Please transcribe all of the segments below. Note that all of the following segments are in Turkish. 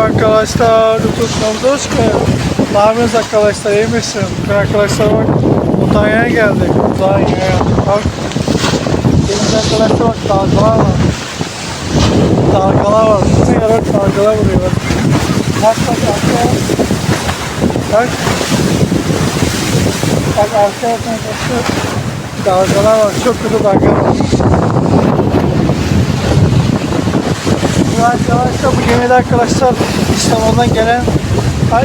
Merhaba arkadaşlar, YouTube kanalımıza hoş geldiniz. Ne yapıyorsunuz arkadaşlar, iyi misiniz? Bugün arkadaşlar bak, Mutanya'ya geldik. Mutanya'ya, bak. Deniz arkadaşlar bak, dalgalar var. Dalgalar var, yer bak, dalgalar vuruyor bak. Bak bak, arkaya bak. Bak. Arkaya bak, bak. Dalgalar var, çok kötü dalgalar var. Bu arkadaşlar bu gemide arkadaşlar İstanbul'dan gelen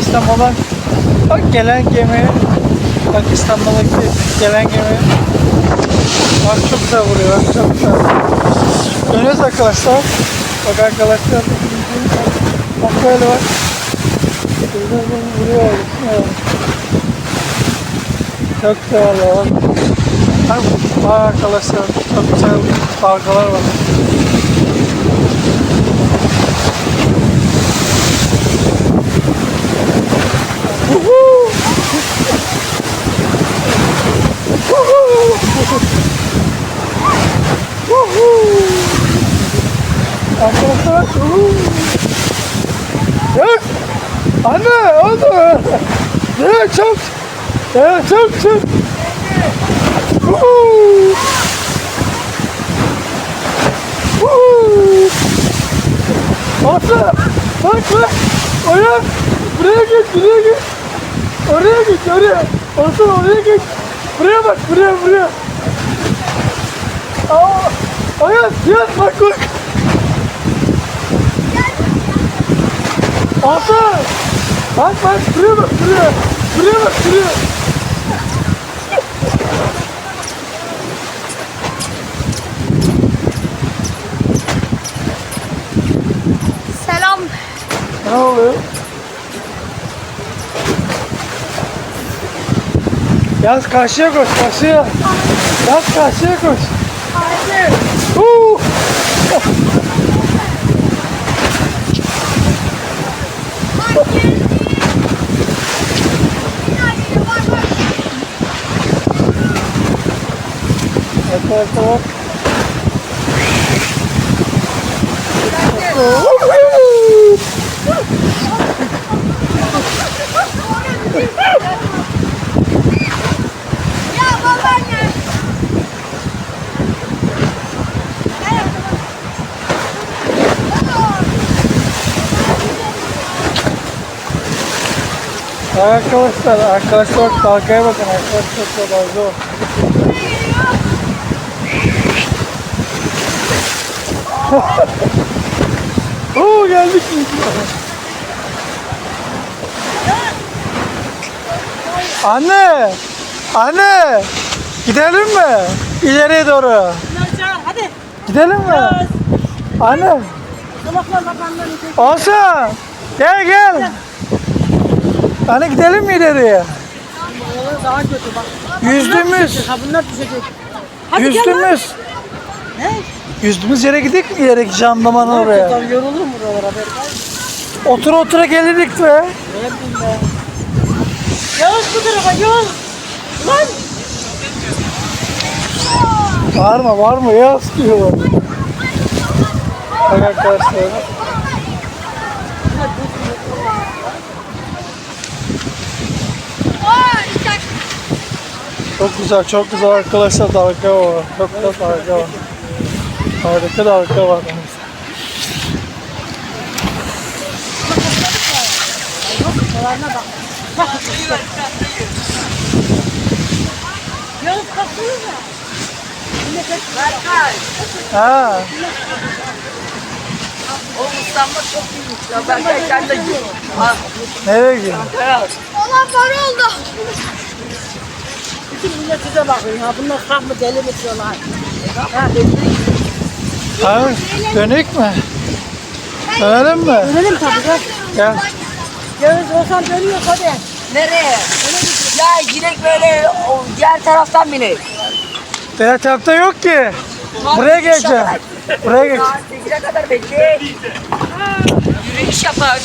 İstanbul'dan bak gelen gemi bak İstanbul'daki gelen gemi. Bak çok güzel vuruyor bak çok güzel. Dönüyoruz arkadaşlar. Bak arkadaşlar bak böyle bak. Güzel vuruyor çok güzel valla bak. Arkadaşlar çok güzel dalgalar var Woohoo! Woohoo! Woohoo! Arkadaşlar, woohoo! Yok! Anne, oldu! Çok! Evet, çok, çok! Woohoo! Woohoo! Aslı! Bak bak! Oyan! Buraya git, buraya git! Oraya git, oraya! Aslı oraya git! Buraya bak, buraya, buraya! Aa! Oyan, yan bak bak! Aslı! Bak bak, buraya bak, buraya! Buraya bak, buraya! Selam. Ne oluyor? Yaz karşıya koş, karşıya. Yaz karşıya koş. Hayır. Huu! Arkadaşlar Ya babaanne. Arkadaşlar, arkadaşlar dalgaya bakın arkadaşlar dalga var. Oo geldik. Anne! Anne! Gidelim mi? İleriye doğru. Hadi. Gidelim mi? Anne! Olsun! Gel gel! Anne gidelim mi ileriye? Yüzdüğümüz, yüzdüğümüz? Yüzdüğümüz yere gidelim mi ileri jandarmanın oraya? Oraya. Yorulurum buralara ben. Otur otura gelirdik be. Ne bileyim be. Yağız bu tarafa Yağız. Lan. Var mı var mı ya diyorlar. Bak arkadaşlar. Çok güzel çok güzel arkadaşlar dalga var. Çok güzel dalga var. Harika dalga var. Yağız kalksana. Ha. O ıslanma çok iyiymiş ya. Ben gerçekten de yiyorum. Ha, Nereye gidiyorsun? evet. Olan para oldu. Bütün millet size bakıyor ya. Bunlar saf mı deli mi diyorlar. Ha, Ha, dönük mü? Dönelim mi? Dönelim tabii gel. Gel. Yağız olsan dönüyor hadi. Nereye? Ya yine böyle o diğer taraftan bile. Diğer tarafta yok ki. Buraya geleceğim. Buraya geç. Saat 8'e kadar bekle. Yürüyüş yapar.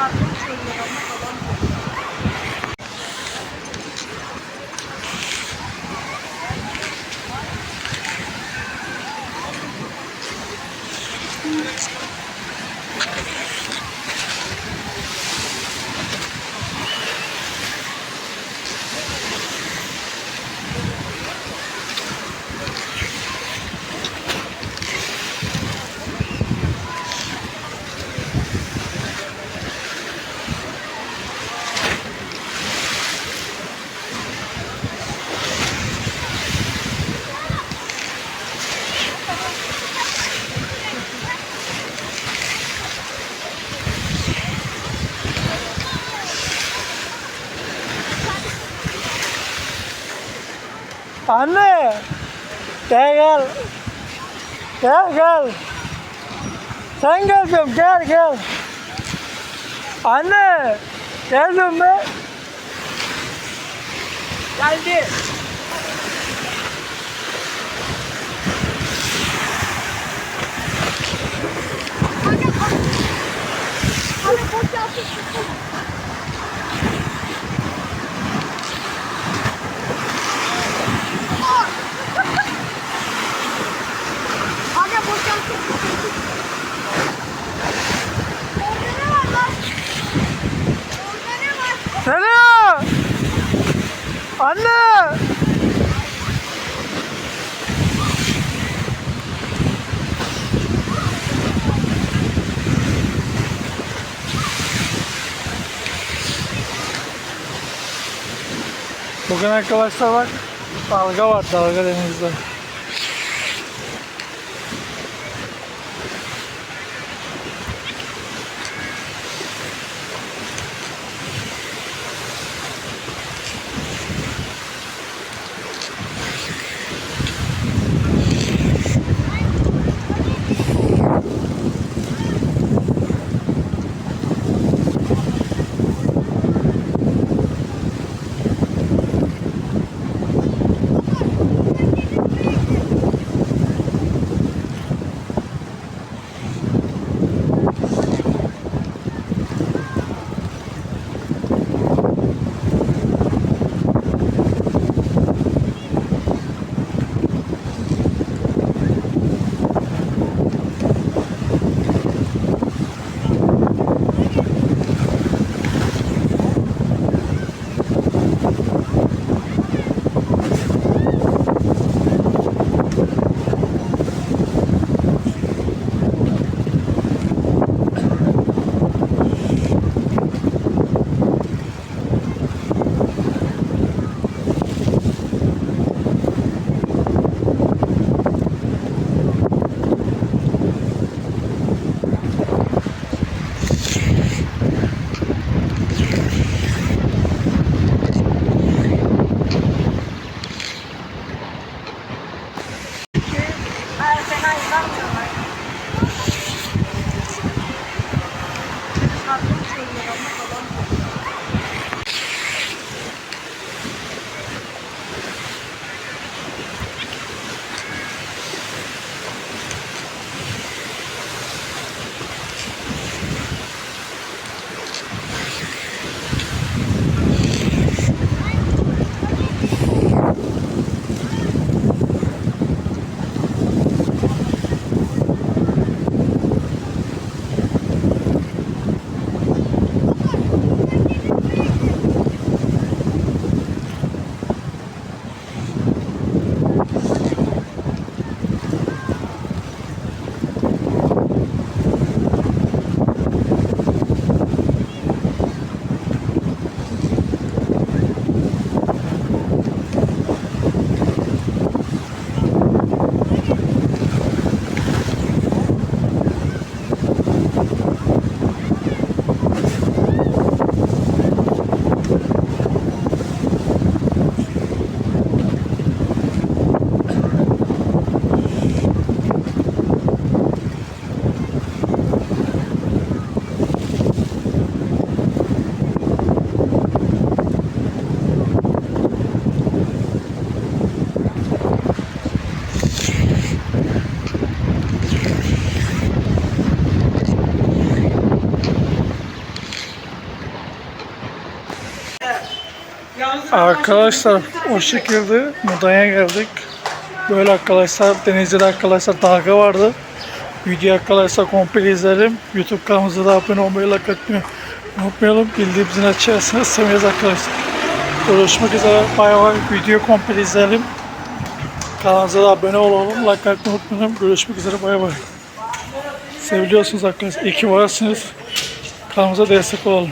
Patron çölleri ama falan. Anne! Gel gel. Gel gel. Sen gel gel gel. Anne! Gel diyorum be. Geldi. Hani boş yaptık. Anne boş yaptık. Orada ne var lan? Orada ne var? Selam! Anne! Bugün arkadaşlar bak dalga var dalga denizde. Arkadaşlar o şekilde Mudanya geldik. Böyle arkadaşlar denizde arkadaşlar dalga vardı. Video arkadaşlar komple izlerim. YouTube kanalımıza da abone olmayı, like atmayı unutmayalım. Bildiğim zil açarsanız seviniriz arkadaşlar. Görüşmek üzere. Bay bay. Video komple izleyelim. Kanalımıza da abone olalım. Like atmayı unutmayalım. Görüşmek üzere. Bay bay. Seviliyorsunuz arkadaşlar. İyi ki varsınız. Kanalımıza destek olalım.